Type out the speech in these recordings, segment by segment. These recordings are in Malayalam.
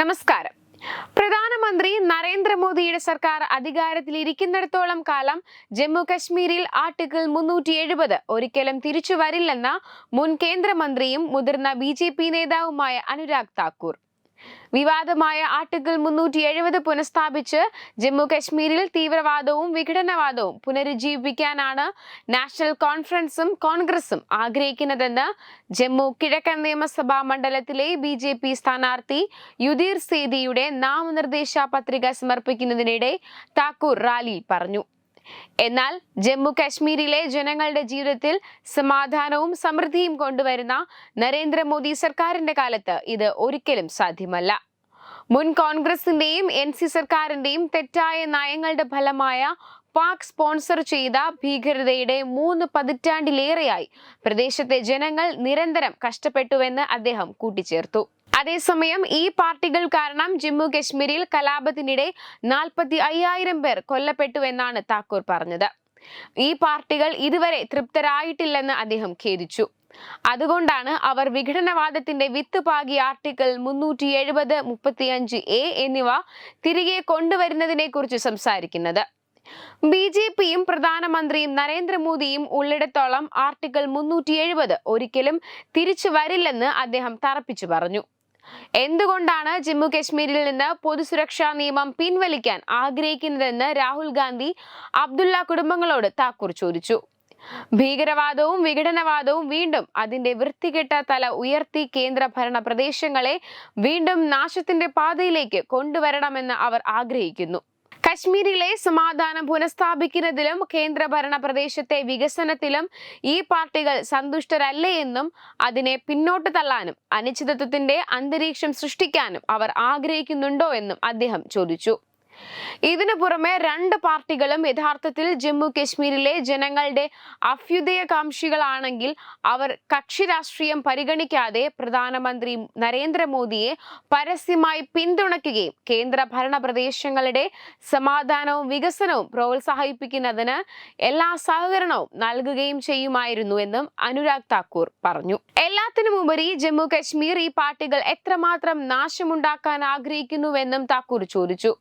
നമസ്കാരം. പ്രധാനമന്ത്രി നരേന്ദ്രമോദിയുടെ സർക്കാർ അധികാരത്തിലിരിക്കുന്നിടത്തോളം കാലം ജമ്മു കശ്മീരിൽ ആർട്ടിക്കിൾ മുന്നൂറ്റി എഴുപത് ഒരിക്കലും തിരിച്ചു വരില്ലെന്ന മുൻ കേന്ദ്രമന്ത്രിയും മുതിർന്ന ബി നേതാവുമായ അനുരാഗ് താക്കൂർ. വിവാദമായ ആർട്ടിക്കിൾ മുന്നൂറ്റി എഴുപത് പുനഃസ്ഥാപിച്ച് ജമ്മു കശ്മീരിൽ തീവ്രവാദവും വിഘടനവാദവും പുനരുജ്ജീവിപ്പിക്കാനാണ് നാഷണൽ കോൺഫറൻസും കോൺഗ്രസും ആഗ്രഹിക്കുന്നതെന്ന് ജമ്മു കിഴക്കൻ നിയമസഭാ മണ്ഡലത്തിലെ ബി ജെ പി സ്ഥാനാർത്ഥി യുധീർ സേദിയുടെ നാമനിർദ്ദേശ പത്രിക സമർപ്പിക്കുന്നതിനിടെ താക്കൂർ റാലി പറഞ്ഞു. എന്നാൽ ജമ്മു കാശ്മീരിലെ ജനങ്ങളുടെ ജീവിതത്തിൽ സമാധാനവും സമൃദ്ധിയും കൊണ്ടുവരുന്ന നരേന്ദ്രമോദി സർക്കാരിന്റെ കാലത്ത് ഇത് ഒരിക്കലും സാധ്യമല്ല. മുൻ കോൺഗ്രസിന്റെയും എൻ സി സർക്കാരിന്റെയും തെറ്റായ നയങ്ങളുടെ ഫലമായ പാക് സ്പോൺസർ ചെയ്ത ഭീകരതയുടെ മൂന്ന് പതിറ്റാണ്ടിലേറെയായി പ്രദേശത്തെ ജനങ്ങൾ നിരന്തരം കഷ്ടപ്പെട്ടുവെന്ന് അദ്ദേഹം കൂട്ടിച്ചേർത്തു. അതേസമയം ഈ പാർട്ടികൾ കാരണം ജമ്മു കശ്മീരിൽ കലാപത്തിനിടെ നാൽപ്പത്തി അയ്യായിരം പേർ കൊല്ലപ്പെട്ടുവെന്നാണ് താക്കൂർ പറഞ്ഞത്. ഈ പാർട്ടികൾ ഇതുവരെ തൃപ്തരായിട്ടില്ലെന്ന് അദ്ദേഹം ഖേദിച്ചു. അതുകൊണ്ടാണ് അവർ വിഘടനവാദത്തിന്റെ വിത്ത് പാകി ആർട്ടിക്കിൾ മുന്നൂറ്റി എഴുപത് മുപ്പത്തിയഞ്ച് എ എന്നിവ തിരികെ കൊണ്ടുവരുന്നതിനെ കുറിച്ച് സംസാരിക്കുന്നത്. ബി ജെ പിയും പ്രധാനമന്ത്രിയും നരേന്ദ്രമോദിയും ഉള്ളിടത്തോളം ആർട്ടിക്കിൾ മുന്നൂറ്റി എഴുപത് ഒരിക്കലും തിരിച്ചു വരില്ലെന്ന് അദ്ദേഹം തറപ്പിച്ചു പറഞ്ഞു. എന്തുകൊണ്ടാണ് ജമ്മു കശ്മീരിൽ നിന്ന് പൊതുസുരക്ഷാ നിയമം പിൻവലിക്കാൻ ആഗ്രഹിക്കുന്നതെന്ന് രാഹുൽ ഗാന്ധി അബ്ദുള്ള കുടുംബങ്ങളോട് താക്കൂർ ചോദിച്ചു. ഭീകരവാദവും വിഘടനവാദവും വീണ്ടും അതിന്റെ വൃത്തികെട്ട തല ഉയർത്തി കേന്ദ്ര ഭരണ പ്രദേശങ്ങളെ വീണ്ടും നാശത്തിന്റെ പാതയിലേക്ക് കൊണ്ടുവരണമെന്ന് അവർ ആഗ്രഹിക്കുന്നു. കശ്മീരിലെ സമാധാനം പുനഃസ്ഥാപിക്കുന്നതിലും കേന്ദ്രഭരണ പ്രദേശത്തെ വികസനത്തിലും ഈ പാർട്ടികൾ സന്തുഷ്ടരല്ലേ എന്നും അതിനെ പിന്നോട്ട് തള്ളാനും അനിശ്ചിതത്വത്തിന്റെ അന്തരീക്ഷം സൃഷ്ടിക്കാനും അവർ ആഗ്രഹിക്കുന്നുണ്ടോ എന്നും അദ്ദേഹം ചോദിച്ചു. ഇതിനു പുറമെ രണ്ട് പാർട്ടികളും യഥാർത്ഥത്തിൽ ജമ്മു കശ്മീരിലെ ജനങ്ങളുടെ അഭ്യുദയകാംക്ഷികളാണെങ്കിൽ അവർ കക്ഷി രാഷ്ട്രീയം പരിഗണിക്കാതെ പ്രധാനമന്ത്രി നരേന്ദ്രമോദിയെ പരസ്യമായി പിന്തുണയ്ക്കുകയും കേന്ദ്ര ഭരണ പ്രദേശങ്ങളുടെ സമാധാനവും വികസനവും പ്രോത്സാഹിപ്പിക്കുന്നതിന് എല്ലാ സഹകരണവും നൽകുകയും ചെയ്യുമായിരുന്നു എന്നും അനുരാഗ് താക്കൂർ പറഞ്ഞു. എല്ലാത്തിനും ഉപരി ജമ്മു കശ്മീർ ഈ പാർട്ടികൾ എത്രമാത്രം നാശമുണ്ടാക്കാൻ ആഗ്രഹിക്കുന്നുവെന്നും താക്കൂർ ചോദിച്ചു.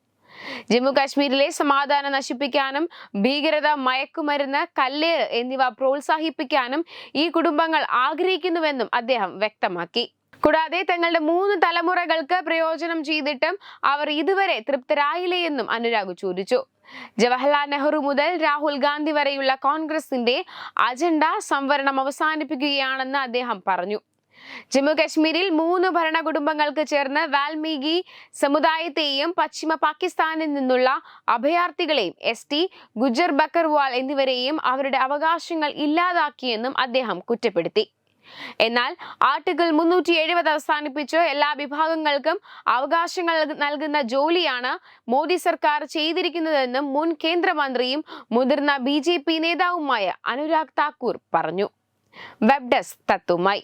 ജമ്മു കാശ്മീരിലെ സമാധാനം നശിപ്പിക്കാനും ഭീകരത മയക്കുമരുന്ന് കല്ലേറ് എന്നിവ പ്രോത്സാഹിപ്പിക്കാനും ഈ കുടുംബങ്ങൾ ആഗ്രഹിക്കുന്നുവെന്നും അദ്ദേഹം വ്യക്തമാക്കി. കൂടാതെ തങ്ങളുടെ മൂന്ന് തലമുറകൾക്ക് പ്രയോജനം ചെയ്തിട്ടും അവർ ഇതുവരെ തൃപ്തരായില്ലേ എന്നും അനുരാഗ് ചോദിച്ചു ജവഹർലാൽ നെഹ്റു മുതൽ രാഹുൽ ഗാന്ധി വരെയുള്ള കോൺഗ്രസിന്റെ അജണ്ട സംവരണം അവസാനിപ്പിക്കുകയാണെന്ന് അദ്ദേഹം പറഞ്ഞു. ജമ്മു കശ്മീരിൽ മൂന്ന് ഭരണ കുടുംബങ്ങൾക്ക് ചേർന്ന് വാൽമീകി സമുദായത്തെയും പശ്ചിമ പാകിസ്ഥാനിൽ നിന്നുള്ള അഭയാർത്ഥികളെയും എസ് ടി ഗുജർ ബക്കർവാൾ എന്നിവരെയും അവരുടെ അവകാശങ്ങൾ ഇല്ലാതാക്കിയെന്നും അദ്ദേഹം കുറ്റപ്പെടുത്തി. എന്നാൽ ആർട്ടിക്കിൾ മുന്നൂറ്റി എഴുപത് അവസാനിപ്പിച്ച് എല്ലാ വിഭാഗങ്ങൾക്കും അവകാശങ്ങൾ നൽകുന്ന ജോലിയാണ് മോദി സർക്കാർ ചെയ്തിരിക്കുന്നതെന്നും മുൻ കേന്ദ്രമന്ത്രിയും മുതിർന്ന ബി നേതാവുമായ അനുരാഗ് താക്കൂർ പറഞ്ഞു. Web desk തത്തുമായി.